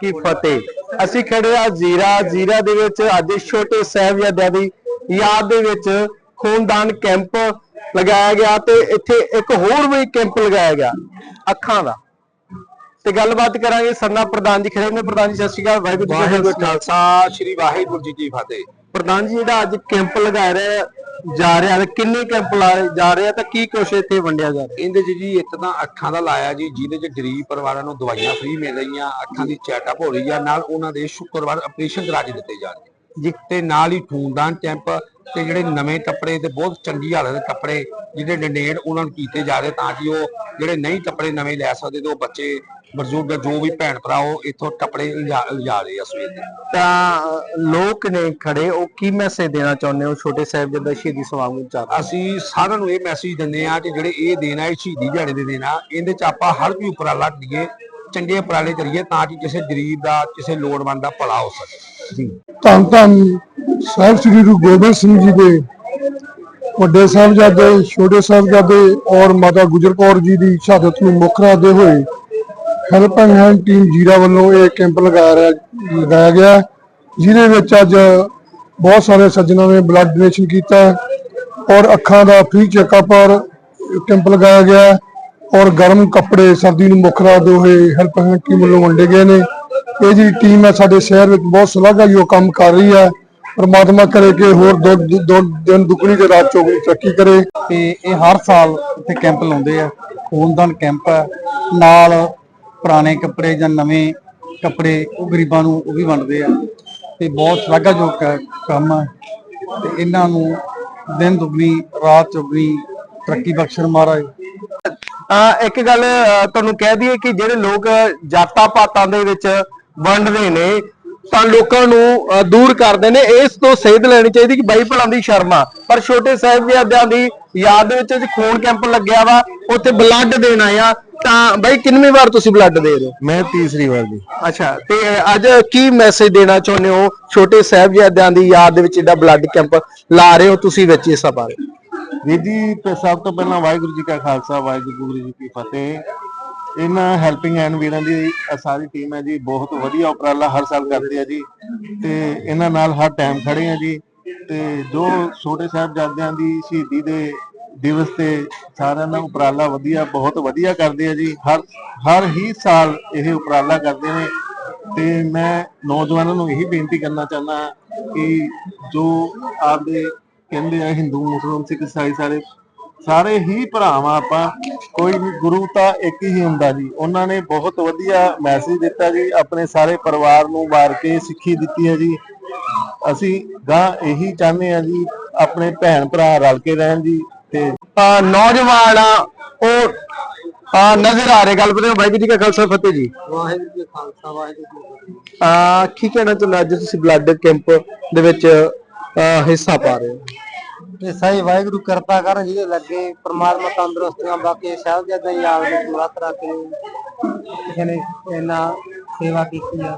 ਕੀ ਫਤਿਹ? ਅਸੀਂ ਖੜੇ ਆ ਜ਼ੀਰਾ ਜ਼ੀਰਾ ਦੇ ਵਿੱਚ ਅੱਜ ਛੋਟੇ ਸਾਹਿਬਜ਼ਾਦਿਆਂ ਦੀ ਯਾਦ ਦੇ ਵਿੱਚ ਖੂਨਦਾਨ ਕੈਂਪ ਲਗਾਇਆ ਗਿਆ ਤੇ ਇੱਥੇ ਇੱਕ ਹੋਰ ਵੀ ਕੈਂਪ ਲਗਾਇਆ ਗਿਆ ਅੱਖਾਂ ਦਾ। ਤੇ ਗੱਲਬਾਤ ਕਰਾਂਗੇ ਸਰਨਾ ਪ੍ਰਧਾਨ ਜੀ ਖੜੇ ਨੇ। ਪ੍ਰਧਾਨ ਜੀ ਸਤਿ ਸ਼੍ਰੀ ਅਕਾਲ। ਵਾਹਿਗੁਰੂ ਜੀ ਕਾ ਖਾਲਸਾ। ਸ੍ਰੀ ਵਾਹਿਗੁਰੂ ਜੀ ਕੀ ਫਤਿਹ। ਪ੍ਰਧਾਨ ਜੀ ਜਿਹੜਾ ਅੱਜ ਕੈਂਪ ਲਗਾਇਆ ਰਿਹਾ ਜਾ ਰਿਹਾ ਤੇ ਕਿੰਨੇ ਕੈਂਪ ਲਾ ਜਾ ਰਹੇ ਆ ਤਾਂ ਕੀ ਕੁਛ ਇੱਥੇ ਵੰਡਿਆ ਜਾ ਰਿਹਾ? ਇਹਦੇ 'ਚ ਜੀ ਇੱਕ ਤਾਂ ਅੱਖਾਂ ਦਾ ਲਾਇਆ ਜੀ ਜਿਹਦੇ 'ਚ ਗਰੀਬ ਪਰਿਵਾਰਾਂ ਨੂੰ ਦਵਾਈਆਂ ਫ੍ਰੀ ਮਿਲ ਰਹੀਆਂ ਅੱਖਾਂ ਦੀ ਚੈਟਅਪ ਹੋ ਰਹੀ ਆ ਨਾਲ ਉਹਨਾਂ ਦੇ ਸ਼ੁੱਕਰਵਾਰ ਆਪਰੇਸ਼ਨ ਕਰਾ ਕੇ ਦਿੱਤੇ ਜਾ ਰਹੇ ਤੇ ਨਾਲ ਹੀ ਖੂਨਦਾਨ ਕੈਂਪ ਤੇ ਜਿਹੜੇ ਨਵੇਂ ਕੱਪੜੇ ਤੇ ਬਹੁਤ ਚੰਗੀ ਹਾਲਤ ਦੇ ਕੱਪੜੇ ਜਿਹੜੇ ਡੋਨੇਟ ਉਹਨਾਂ ਨੂੰ ਕੀਤੇ ਜਾ ਰਹੇ ਤਾਂ ਕਿ ਉਹ ਜਿਹੜੇ ਨਹੀਂ ਕੱਪੜੇ ਨਵੇਂ ਲੈ ਸਕਦੇ ਤੇ ਉਹ ਬੱਚੇ ਬਜ਼ੁਰਗ ਜੋ ਵੀ ਭੈਣ ਭਰਾ ਉਹ ਇੱਥੋਂ ਕੱਪੜੇ ਲਿਜਾ ਲਿਜਾ ਰਹੇ ਆ ਸਵੇਰ ਦੇ। ਤਾਂ ਲੋਕ ਨੇ ਖੜੇ ਉਹ ਕੀ ਮੈਸੇਜ ਦੇਣਾ ਚਾਹੁੰਦੇ ਹੋ ਛੋਟੇ ਸਾਹਿਬ ਜਿਹਦਾ ਸ਼ਹੀਦੀ ਸਮਾਗਮ ਚੱਲ ਰਿਹਾ ਅਸੀਂ ਸਾਰਿਆਂ ਨੂੰ ਇਹ ਮੈਸੇਜ ਦਿੰਦੇ ਆ ਕਿ ਜਿਹੜੇ ਇਹ ਦਿਨ ਆ ਇਹ ਸ਼ਹੀਦੀ ਦਿਹਾੜੇ ਦੇ ਦਿਨ ਆ ਇਹਦੇ ਚ ਆਪਾਂ ਹਰ ਕੋਈ ਉਪਰਾਲਾ ਕਰੀਏ ਚੰਗੇ ਉਪਰਾਲੇ ਕਰੀਏ ਤਾਂ ਕਿ ਕਿਸੇ ਗਰੀਬ ਦਾ ਕਿਸੇ ਲੋੜਵੰਦ ਦਾ ਭਲਾ ਹੋ ਸਕੇ। ਜੀ। ਧੰਨ ਧੰਨ ਸਾਹਿਬ ਸ੍ਰੀ ਗੁਰੂ ਗੋਬਿੰਦ ਸਿੰਘ ਜੀ ਦੇ ਵੱਡੇ ਸਾਹਿਬਜ਼ਾਦੇ ਛੋਟੇ ਸਾਹਿਬਜ਼ਾਦੇ ਔਰ ਮਾਤਾ ਗੁਜਰ ਕੌਰ ਜੀ ਦੀ ਸ਼ਹਾਦਤ ਨੂੰ ਮੁੱਖ ਰੱਖਦੇ ਹੋਏ ਹੈਲਪ ਹੈਂਡ ਟੀਮ ਜੀਰਾ ਵੱਲੋਂ ਇਹ ਕੈਂਪ ਲਗਾਇਆ ਰਿਹਾ- ਲਗਾਇਆ ਗਿਆ। ਹੈ, ਜਿਹਦੇ ਵਿੱਚ ਅੱਜ ਬਹੁਤ ਸਾਰੇ ਸੱਜਣਾਂ ਨੇ ਬਲੱਡ ਡੋਨੇਸ਼ਨ ਕੀਤਾ ਹੈ ਔਰ ਅੱਖਾਂ ਦਾ ਫ੍ਰੀ ਚੈੱਕਅਪ ਔਰ ਕੈਂਪ ਲਗਾਇਆ ਗਿਆ ਹੈ ਔਰ ਗਰਮ ਕੱਪੜੇ ਸਰਦੀ ਨੂੰ ਮੁੱਖ ਰੱਖਦੇ ਹੋਏ ਹੈਲਪ ਐਂਡ ਟੀਮ ਵੱਲੋਂ ਵੰਡੇ ਗਏ ਨੇ। ਇਹ ਜਿਹੜੀ ਟੀਮ ਹੈ ਸਾਡੇ ਸ਼ਹਿਰ ਵਿੱਚ ਬਹੁਤ ਸ਼ਲਾਘਾਯੋਗ ਕੰਮ ਕਰ ਰਹੀ ਹੈ। ਪਰਮਾਤਮਾ ਕਰੇ ਕਿ ਹੋਰ ਦੋ ਦੋ ਦਿਨ ਦੁੱਗਣੀ ਤੇ ਰਾਤ ਚੌਗਣੀ ਤਰੱਕੀ ਕਰੇ। ਤੇ ਇਹ ਹਰ ਸਾਲ ਇੱਥੇ ਕੈਂਪ ਲਾਉਂਦੇ ਆ ਖੂਨਦਾਨ ਕੈਂਪ ਹੈ। ਨਾਲ ਪੁਰਾਣੇ ਕੱਪੜੇ ਜਾਂ ਨਵੇਂ ਕੱਪੜੇ ਉਹ ਗਰੀਬਾਂ ਨੂੰ ਉਹ ਵੀ ਵੰਡਦੇ ਆ ਤੇ ਬਹੁਤ ਸ਼ਲਾਘਾਯੋਗ ਕ- ਕੰਮ ਹੈ ਤੇ ਇਹਨਾਂ ਨੂੰ ਦਿਨ ਦੁਗਣੀ, ਰਾਤ ਚੌਗਣੀ ਤਰੱਕੀ ਬਖਸ਼ਣ ਮਹਾਰਾਜ। ਇੱਕ ਗੱਲ ਤੁਹਾਨੂੰ ਕਹਿ ਦਈਏ ਕਿ ਜਿਹੜੇ ਲੋਕ ਜਾਤਾਂ ਪਾਤਾਂ ਦੇ ਵਿੱਚ ਵੰਡਦੇ ਨੇ, ਤਾਂ ਲੋਕਾਂ ਨੂੰ ਦੂਰ ਕਰਦੇ ਨੇ। ਇਸ ਤੋਂ ਸੇਧ ਲੈਣੀ ਚਾਹੀਦੀ ਕਿ ਬਾਈ ਭਲਾਂ ਦੀ ਸ਼ਰਮ। ਆ ਪਰ ਛੋਟੇ ਸਾਹਿਬਜ਼ਾਦਿਆਂ ਦੀ ਯਾਦ ਵਿੱਚ ਖੂਨ ਕੈਂਪ ਲੱਗਿਆ ਵਾ, ਉੱਥੇ ਬਲੱਡ ਦੇਣਾ ਆ। ਤਾਂ ਬਾਈ ਕਿੰਨਵੀਂ ਵਾਰ ਤੁਸੀਂ ਬਲੱਡ ਦੇ ਰਹੇ ਹੋ? ਮੈਂ ਤੀਸਰੀ ਵਾਰ ਜੀ ਅੱਛਾ ਤੇ ਅੱਜ ਕੀ ਮੈਸੇਜ ਦੇਣਾ ਚਾਹੁੰਦੇ ਹੋ? ਛੋਟੇ ਸਾਹਿਬਜ਼ਾਦਿਆਂ ਦੀ ਯਾਦ ਦੇ ਵਿੱਚ ਜਿਹੜਾ ਬਲੱਡ ਕੈਂਪ ਲਾ ਰਹੇ ਹੋ ਤੁਸੀਂ ਵਿੱਚ ਇਸ ਬਾਰੇ? ਵੀਰ ਜੀ ਤੇ ਸਭ ਤੋਂ ਪਹਿਲਾਂ ਵਾਹਿਗੁਰੂ ਜੀ ਕਾ ਖਾਲਸਾ ਵਾਹਿਗੁਰੂ ਜੀ ਕੀ ਫਤਿਹ। ਇਹਨਾਂ ਹੈਲਪਿੰਗ ਹੈਂਡ ਵੀਰਾਂ ਦੀ ਸਾਰੀ ਟੀਮ ਹੈ ਜੀ ਬਹੁਤ ਵਧੀਆ ਉਪਰਾਲਾ ਹਰ ਸਾਲ ਕਰਦੇ ਆ ਜੀ। ਤੇ ਇਹਨਾਂ ਨਾਲ ਹਰ ਟਾਈਮ ਖੜੇ ਆ ਜੀ। ਤੇ ਜੋ ਛੋਟੇ ਸਾਹਿਬਜ਼ਾਦਿਆਂ ਦੀ ਸ਼ਹੀਦੀ ਦੇ ਦਿਵਸ ਤੇ ਸਾਰਿਆਂ ਦਾ ਉਪਰਾਲਾ ਵਧੀਆ, ਬਹੁਤ ਵਧੀਆ ਕਰਦੇ ਆ ਜੀ। ਹਰ ਹਰ ਹੀ ਸਾਲ ਇਹ ਉਪਰਾਲਾ ਕਰਦੇ ਨੇ। ਤੇ ਮੈਂ ਨੌਜਵਾਨਾਂ ਨੂੰ ਇਹੀ ਬੇਨਤੀ ਕਰਨਾ ਚਾਹੁੰਦਾ ਕਿ ਜੋ ਆਪਦੇ ਕਹਿੰਦੇ ਆ ਹਿੰਦੂ, ਮੁਸਲਮਾਨ, ਸਿੱਖ ਈਸਾਈ ਸਾਰੇ ਸਾਰੇ ਹੀ ਭਰਾਵਾਂ ਆਪਾਂ, ਕੋਈ ਵੀ ਗੁਰੂ ਤਾਂ ਇੱਕ ਹੀ ਹੁੰਦਾ ਜੀ। ਉਹਨਾਂ ਨੇ ਬਹੁਤ ਵਧੀਆ ਮੈਸੇਜ ਦਿੱਤਾ ਜੀ, ਆਪਣੇ ਸਾਰੇ ਪਰਿਵਾਰ ਨੂੰ ਵਾਰ ਕੇ ਸਿੱਖੀ ਦਿੱਤੀ ਹੈ ਜੀ। ਅਸੀਂ ਗਾਂ ਇਹੀ ਚਾਹੁੰਦੇ ਆ ਜੀ, ਆਪਣੇ ਭੈਣ ਭਰਾ ਰਲ ਕੇ ਰਹਿਣ ਜੀ। ਨੌਜਵਾਨ ਆ ਉਹ ਨਜ਼ਰ ਆ ਰਹੇ ਗੱਲ ਬਤੇ ਵਾਹਿਗੁਰੂ ਜੀ ਕਾ ਖਾਲਸਾ ਫਤਿਹ ਜੀ। ਵਾਹਿਗੁਰੂ ਜੀ ਖਾਲਸਾ ਵਾਹਿਗੁਰੂ ਜੀ ਆ ਕੀ ਕਹਿਣਾ ਚਾਹੁੰਦੇ ਅੱਜ ਤੁਸੀਂ ਬਲੱਡ ਕੈਂਪ ਦੇ ਵਿੱਚ ਹਿੱਸਾ ਪਾ ਰਹੇ ਹੋ। ਤੇ ਸਹੀ ਵਾਹਿਗੁਰੂ ਕਿਰਪਾ ਕਰਨ ਜਿਹਦੇ ਲੱਗੇ ਪ੍ਰਮਾਤਮਾ ਤੰਦਰੁਸਤੀਆਂ ਬਾਕੀ ਸਾਹਿਬਜ਼ਾਦੇ ਯਾਦ ਵਿੱਚ ਮੁਰਾਦ ਰੱਖ ਕੇ ਕਿਸੇ ਨੇ ਇਹਨਾਂ ਸੇਵਾ ਕੀਤੀ ਆ।